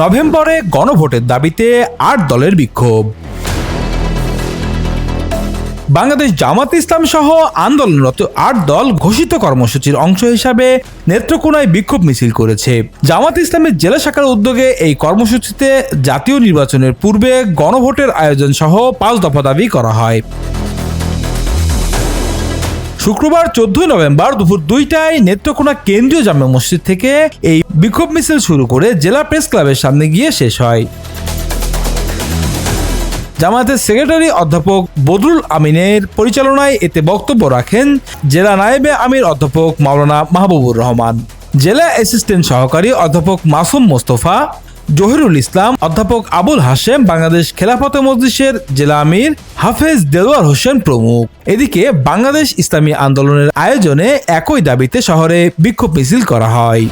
নভেম্বরে গণভোটের দাবিতে আট দলের বিক্ষোভ। বাংলাদেশ জামাত ইসলাম সহ আন্দোলনরত আট দল ঘোষিত কর্মসূচির অংশ হিসাবে নেত্রকোনায় বিক্ষোভ মিছিল করেছে। জামাত ইসলামের জেলা শাখার উদ্যোগে এই কর্মসূচিতে জাতীয় নির্বাচনের পূর্বে গণভোটের আয়োজন সহ পাঁচ দফা দাবি করা হয়। শুক্রবার চোদ্দই নভেম্বর দুপুর দুইটায় নেত্রকোনা কেন্দ্রীয় জামে মসজিদ থেকে এই বিক্ষোভ মিছিল শুরু করে জেলা প্রেস ক্লাবের সামনে গিয়ে শেষ হয়। জামায়াতের সেক্রেটারি অধ্যাপক বদরুল আমিনের পরিচালনায় এতে বক্তব্য রাখেন জেলা নায়েবে আমির অধ্যাপক মাওলানা মাহবুবুর রহমান, জেলা অ্যাসিস্ট্যান্ট সহকারী অধ্যাপক মাসুম মোস্তফা, জহিরুল ইসলাম, অধ্যাপক আবুল হাশেম, বাংলাদেশ খেলাফতে মজলিসের জেলা আমির হাফেজ দেলোয়ার হোসেন প্রমুখ। এদিকে বাংলাদেশ ইসলামী আন্দোলনের আয়োজনে একই দাবিতে শহরে বিক্ষোভ মিছিল করা হয়।